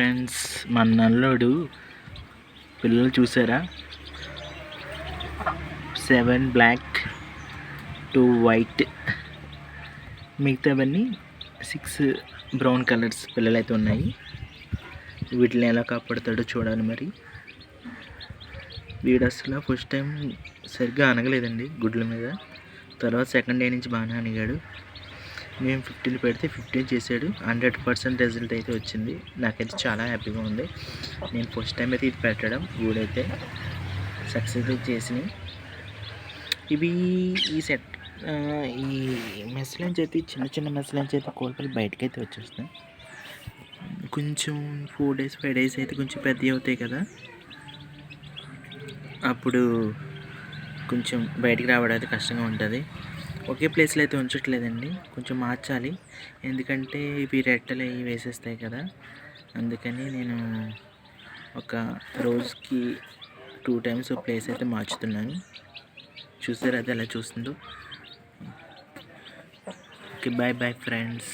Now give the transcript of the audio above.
Friends మన నల్లోడు పిల్లలు చూసారా? Seven black two white. మిగతావన్నీ సిక్స్ బ్రౌన్ కలర్స్ పిల్లలు అయితే ఉన్నాయి. వీటిని ఎలా కాపాడుతాడో చూడాలి మరి. వీడు అసలు ఫస్ట్ టైం సరిగ్గా అనగలేదండి గుడ్ల మీద. తర్వాత సెకండ్ డే నుంచి బాగానే అనిగాడు. మేము ఫిఫ్టీన్ పెడితే ఫిఫ్టీన్ చేశాడు. హండ్రెడ్ పర్సెంట్ రిజల్ట్ అయితే వచ్చింది. నాకైతే చాలా హ్యాపీగా ఉంది. నేను ఫస్ట్ టైం అయితే ఇది పెట్టడం. గూడైతే సక్సెస్ చేసినాయి. ఇవి ఈ సెట్ ఈ మెస్ నుంచి అయితే చిన్న చిన్న మెస్ నుంచి అయితే కోల్పలు బయటకు అయితే వచ్చేస్తాయి. కొంచెం ఫోర్ డేస్ ఫైవ్ డేస్ అయితే కొంచెం పెద్దవి అవుతాయి కదా. అప్పుడు కొంచెం బయటికి రావడం అయితే కష్టంగా ఉంటుంది. ఒకే ప్లేస్లో అయితే ఉంచట్లేదండి. కొంచెం మార్చాలి. ఎందుకంటే ఇవి రెట్టలు అవి వేసేస్తాయి కదా. అందుకని నేను ఒక రోజుకి టూ టైమ్స్ ప్లేస్ అయితే మార్చుతున్నాను. చూసారు అది ఎలా చూస్తుందో? Okay bye bye friends.